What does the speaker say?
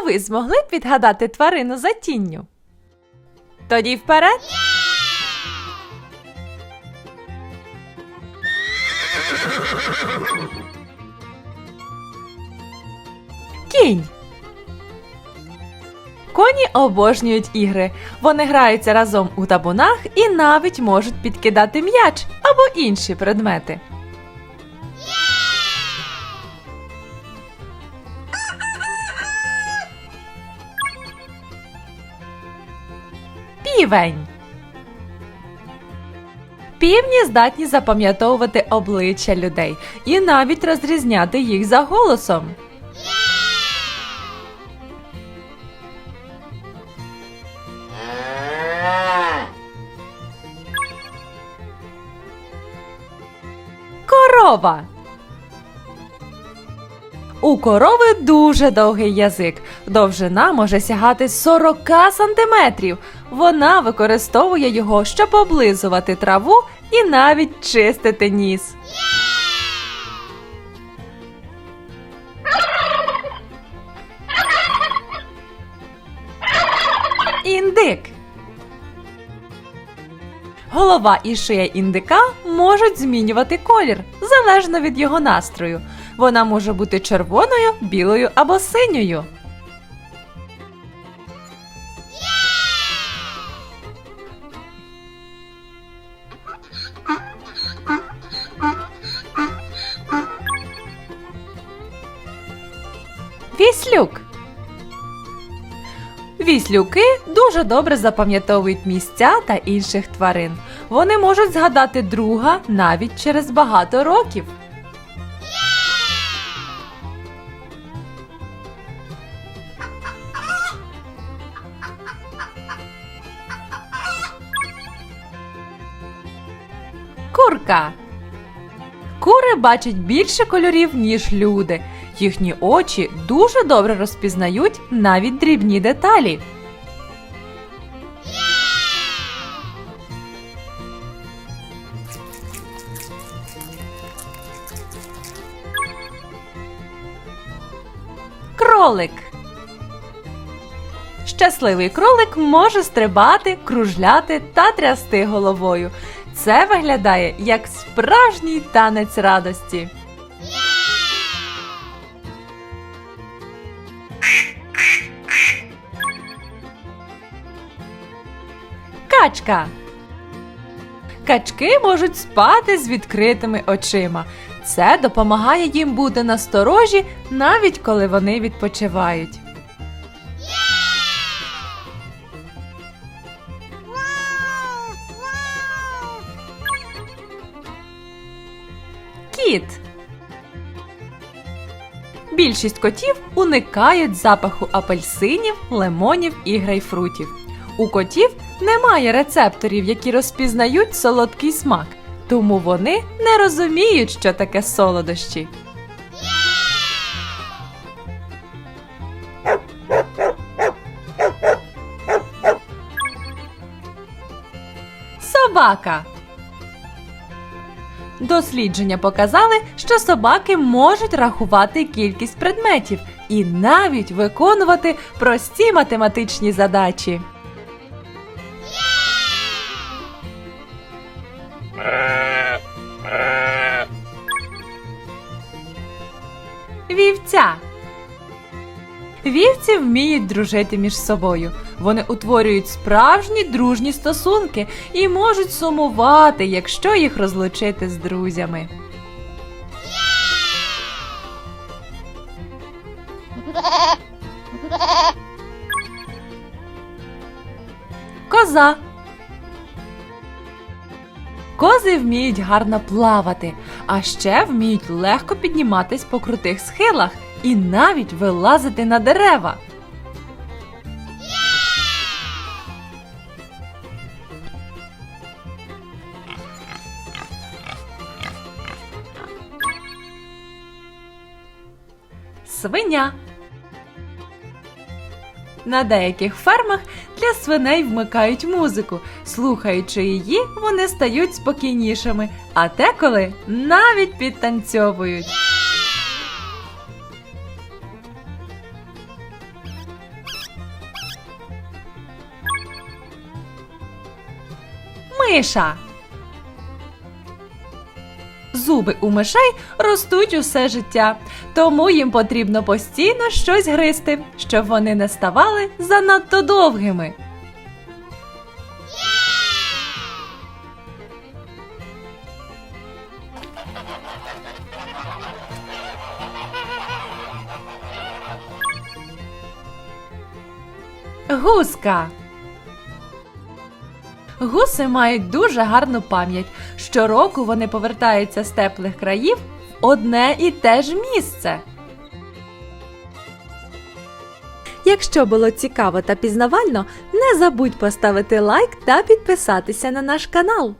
А ви змогли б відгадати тварину за тінню? Тоді вперед. Кінь. Коні обожнюють ігри. Вони граються разом у табунах і навіть можуть підкидати м'яч або інші предмети. Півень. Півні здатні запам'ятовувати обличчя людей і навіть розрізняти їх за голосом. Корова. У корови дуже довгий язик. Довжина може сягати 40 сантиметрів. Вона використовує його, щоб облизувати траву і навіть чистити ніс. Індик. Голова і шия індика можуть змінювати колір залежно від його настрою. Вона може бути червоною, білою або синьою. Віслюк. Віслюки дуже добре запам'ятовують місця та інших тварин. Вони можуть згадати друга навіть через багато років. Курка. Кури бачать більше кольорів, ніж люди. Їхні очі дуже добре розпізнають навіть дрібні деталі. Кролик. Щасливий кролик може стрибати, кружляти та трясти головою. Це виглядає як справжній танець радості. Качка. Качки можуть спати з відкритими очима. Це допомагає їм бути насторожі, навіть коли вони відпочивають. Кіт. Більшість котів уникають запаху апельсинів, лимонів і грейпфрутів. У котів немає рецепторів, які розпізнають солодкий смак, тому вони не розуміють, що таке солодощі. Собака. Дослідження показали, що собаки можуть рахувати кількість предметів і навіть виконувати прості математичні задачі. Вівця. Вівці вміють дружити між собою. Вони утворюють справжні дружні стосунки і можуть сумувати, якщо їх розлучити з друзями. Коза. Кози вміють гарно плавати, а ще вміють легко підніматись по крутих схилах і навіть вилазити на дерева. свиня. На деяких фермах для свиней вмикають музику. Слухаючи її, вони стають спокійнішими, а деколи навіть підтанцьовують. Миша Зуби у мишей ростуть усе життя, тому їм потрібно постійно щось гризти, щоб вони не ставали занадто довгими. Гуска. Гуси мають дуже гарну пам'ять. Щороку вони повертаються з теплих країв в одне і те ж місце. Якщо було цікаво та пізнавально, не забудь поставити лайк та підписатися на наш канал.